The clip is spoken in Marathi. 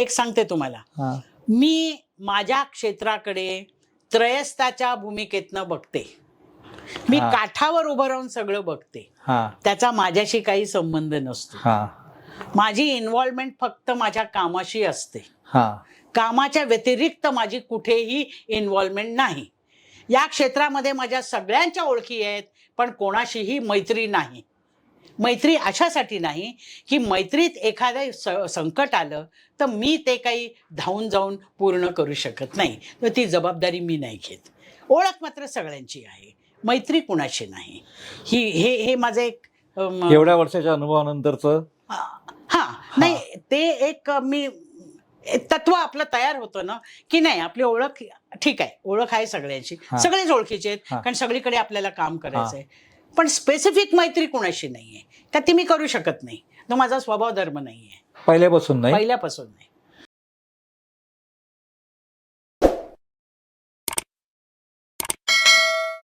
एक सांगते तुम्हाला. मी माझ्या क्षेत्राकडे त्रयस्थाच्या भूमिकेतनं बघते. मी. काठावर उभं राहून सगळं बघते. त्याचा माझ्याशी काही संबंध नसतो. माझी इन्व्हॉल्वमेंट फक्त माझ्या कामाशी असते. कामाच्या व्यतिरिक्त माझी कुठेही इन्व्हॉल्वमेंट नाही. या क्षेत्रामध्ये माझ्या सगळ्यांच्या ओळखी आहेत पण कोणाशीही मैत्री नाही. मैत्री अशासाठी नाही की मैत्रीत एखादं स संकट आलं तर मी ते काही धावून जाऊन पूर्ण करू शकत नाही. तर ती जबाबदारी मी नाही घेत. ओळख मात्र सगळ्यांची आहे. मैत्री कुणाशी नाही. ही हे हे माझं एक एवढ्या वर्षाच्या अनुभवानंतरच? हा नाही ते एक मी तत्व आपलं तयार होतं ना की नाही आपली ओळख ठीक आहे ओळख आहे सगळ्यांची. सगळेच ओळखीचे आहेत. कारण सगळीकडे आपल्याला काम करायचं आहे पण स्पेसिफिक मैत्री कुणाशी नाहीये. का ती मी करू शकत नाही. तो माझा स्वभाव धर्म नाहीये. पहिल्यापासून नाही? पहिल्यापासून नाही.